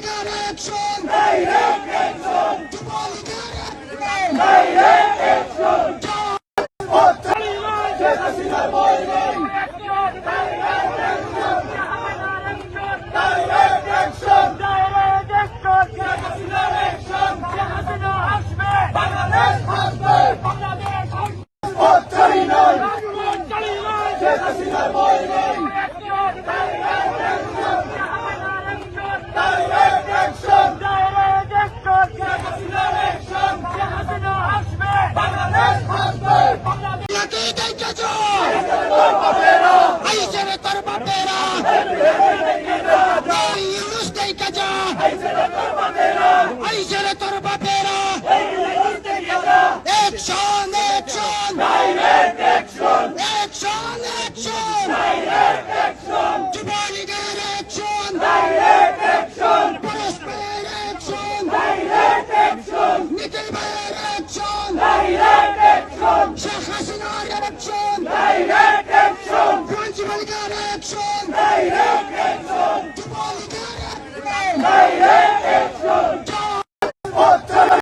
got action! hey! action! Tomaligar action! Direct action! Direct action! Direct action! Hayret action! Action, action! Hayret action! Cumhuriyet action! Hayret action! Prosper action! Hayret action! Nikil Bayar action! Hayret action! Şeyh Hasina action! Hayret action! Güvenci Balgar action! Hayret action! Cumhuriyet action! Hayret